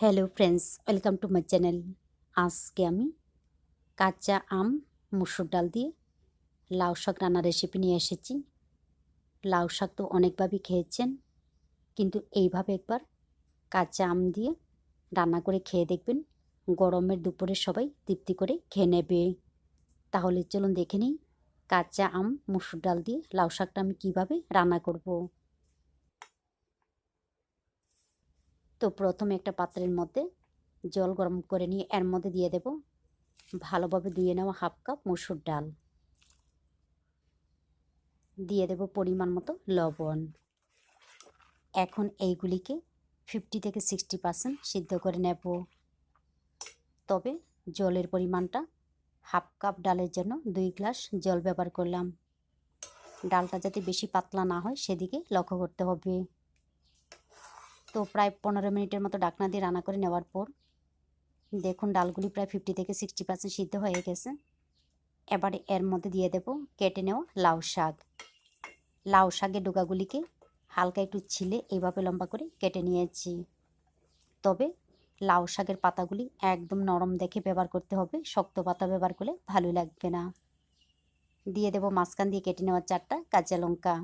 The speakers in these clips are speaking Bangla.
Hello friends welcome to my channel আজকে আমি কাঁচা আম, মুসুর ডাল দিয়ে লাউ শাক রান্নার রেসিপি নিয়ে এসেছি। লাউ শাক তো অনেকভাবেই খেয়েছেন, কিন্তু এইভাবে একবার কাঁচা আম দিয়ে রান্না করে খেয়ে দেখবেন, গরমের দুপুরে সবাই তৃপ্তি করে খেয়ে নেবে। তাহলে চলুন দেখে নিই কাঁচা আম, মুসুর ডাল দিয়ে লাউ শাকটা আমি কীভাবে রান্না করব। তো প্রথমে একটা পাত্রের মধ্যে জল গরম করে নিয়ে এর মধ্যে দিয়ে দেব। ভালোভাবে ধুয়ে নেওয়া হাফ কাপ মসুর ডাল। দিয়ে দেব পরিমাণ মতো লবণ। এখন এইগুলিকে ফিফটি থেকে সিক্সটি পার্সেন্ট সিদ্ধ করে নেব। তবে জলের পরিমাণটা হাফ কাপ ডালের জন্য দুই গ্লাস জল ব্যবহার করলাম। ডালটা যাতে বেশি পাতলা না হয় সেদিকে লক্ষ্য করতে হবে। তো প্রায় পনেরো মিনিটের মতো ডাকনা দিয়ে রান্না করে নেওয়ার পর দেখুন ডালগুলি প্রায় ফিফটি থেকে সিক্সটি পার্সেন্ট সিদ্ধ হয়ে গেছে। এবারে এর মধ্যে দিয়ে দেব কেটে নেওয়া লাউ শাক। লাউ শাকের ডোকাগুলিকে হালকা একটু ছিলে এইভাবে লম্বা করে কেটে নিয়েছি। তবে লাউ শাকের পাতাগুলি একদম নরম দেখে ব্যবহার করতে হবে, শক্ত পাতা ব্যবহার করলে ভালো লাগবে না। দিয়ে দেব মাঝখান দিয়ে কেটে নেওয়া চারটা কাঁচা লঙ্কা।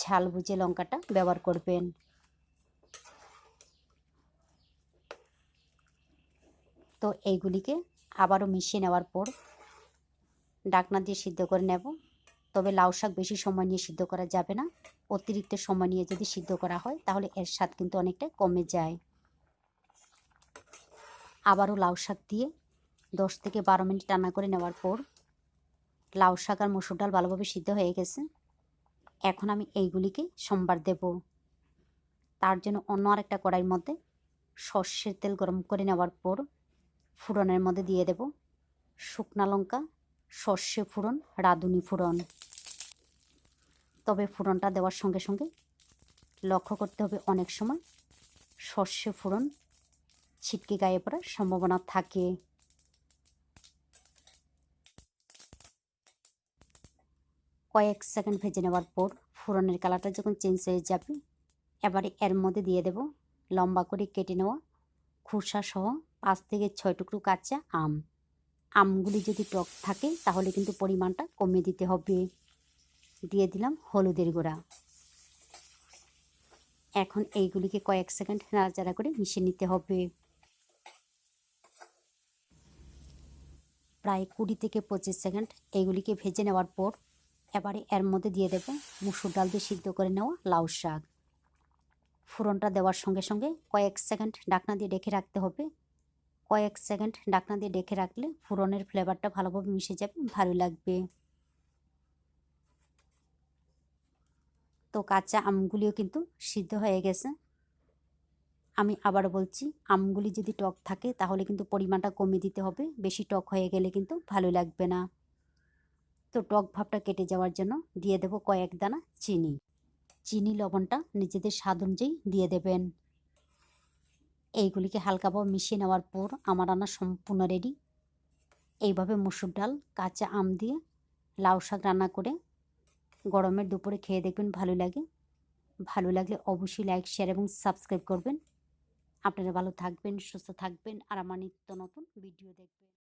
ঝাল বুঝে লঙ্কাটা ব্যবহার করবেন। তো এইগুলিকে আবারও মিশিয়ে নেওয়ার পর ডাকনা দিয়ে সিদ্ধ করে নেব। তবে লাউ শাক বেশি সময় নিয়ে সিদ্ধ করা যাবে না। অতিরিক্ত সময় নিয়ে যদি সিদ্ধ করা হয়, তাহলে এর স্বাদ কিন্তু অনেকটা কমে যায়। আবারও লাউ শাক দিয়ে দশ থেকে বারো মিনিট রান্না করে নেওয়ার পর লাউ শাক আর মসুর ডাল ভালোভাবে সিদ্ধ হয়ে গেছে। এখন আমি এইগুলিকে সোমবার দেব। তার জন্য অন্য আরেকটা কড়াইয়ের মধ্যে সর্ষের তেল গরম করে নেওয়ার পর ফোড়নের মধ্যে দিয়ে দেব। শুকনা লঙ্কা, সর্ষে ফোড়ন রাঁধুনি ফোড়ন তবে ফোড়নটা দেওয়ার সঙ্গে সঙ্গে লক্ষ্য করতে হবে অনেক সময় সর্ষে ফোড়ন ছিটকে গায়ে পড়ার সম্ভাবনা থাকে। কয়েক সেকেন্ড ভেজে নেওয়ার পর ফোড়নের কালারটা যখন চেঞ্জ হয়ে যাবে, এবারে এর মধ্যে দিয়ে দেব লম্বা করে কেটে নেওয়া খোসা সহ পাঁচ থেকে ছয় টুকরো কাঁচা আম। আমগুলি যদি টক থাকে, তাহলে কিন্তু পরিমাণটা কমিয়ে দিতে হবে। দিয়ে দিলাম হলুদের গুঁড়া। এখন এইগুলিকে কয়েক সেকেন্ড নাড়াচাড়া করে মিশিয়ে নিতে হবে। প্রায় কুড়ি থেকে পঁচিশ সেকেন্ড এইগুলিকে ভেজে নেওয়ার পর, এবারে এর মধ্যে দিয়ে দেব মুসুর ডাল দিয়ে সিদ্ধ করে নেওয়া লাউ শাক। ফোড়নটা দেওয়ার সঙ্গে সঙ্গে কয়েক সেকেন্ড ডাকনা দিয়ে ডেকে রাখতে হবে। কয়েক সেকেন্ড ডাকনা দিয়ে ডেকে রাখলে ফোড়নের ফ্লেভারটা ভালোভাবে মিশে যাবে, ভালো লাগবে। তো কাঁচা আমগুলিও কিন্তু সিদ্ধ হয়ে গেছে। আমি আবার বলছি, আমগুলি যদি টক থাকে তাহলে কিন্তু পরিমাণটা কমিয়ে দিতে হবে, বেশি টক হয়ে গেলে কিন্তু ভালো লাগবে না। তো টক ভাবটা কেটে যাওয়ার জন্য দিয়ে দেব কয়েক দানা চিনি। চিনি, লবণটা নিজেদের স্বাদ অনুযায়ী দিয়ে দেবেন। এইগুলিকে হালকাভাবে মিশিয়ে নেওয়ার পর আমার রান্না সম্পূর্ণ রেডি এইভাবে মুসুর ডাল, কাঁচা আম দিয়ে লাউ শাক রান্না করে গরমের দুপুরে খেয়ে দেখবেন ভালো লাগে। ভালো লাগলে অবশ্যই লাইক শেয়ার এবং সাবস্ক্রাইব করবেন। আপনারা ভালো থাকবেন, সুস্থ থাকবেন আর আমার নিত্য নতুন ভিডিও দেখবেন।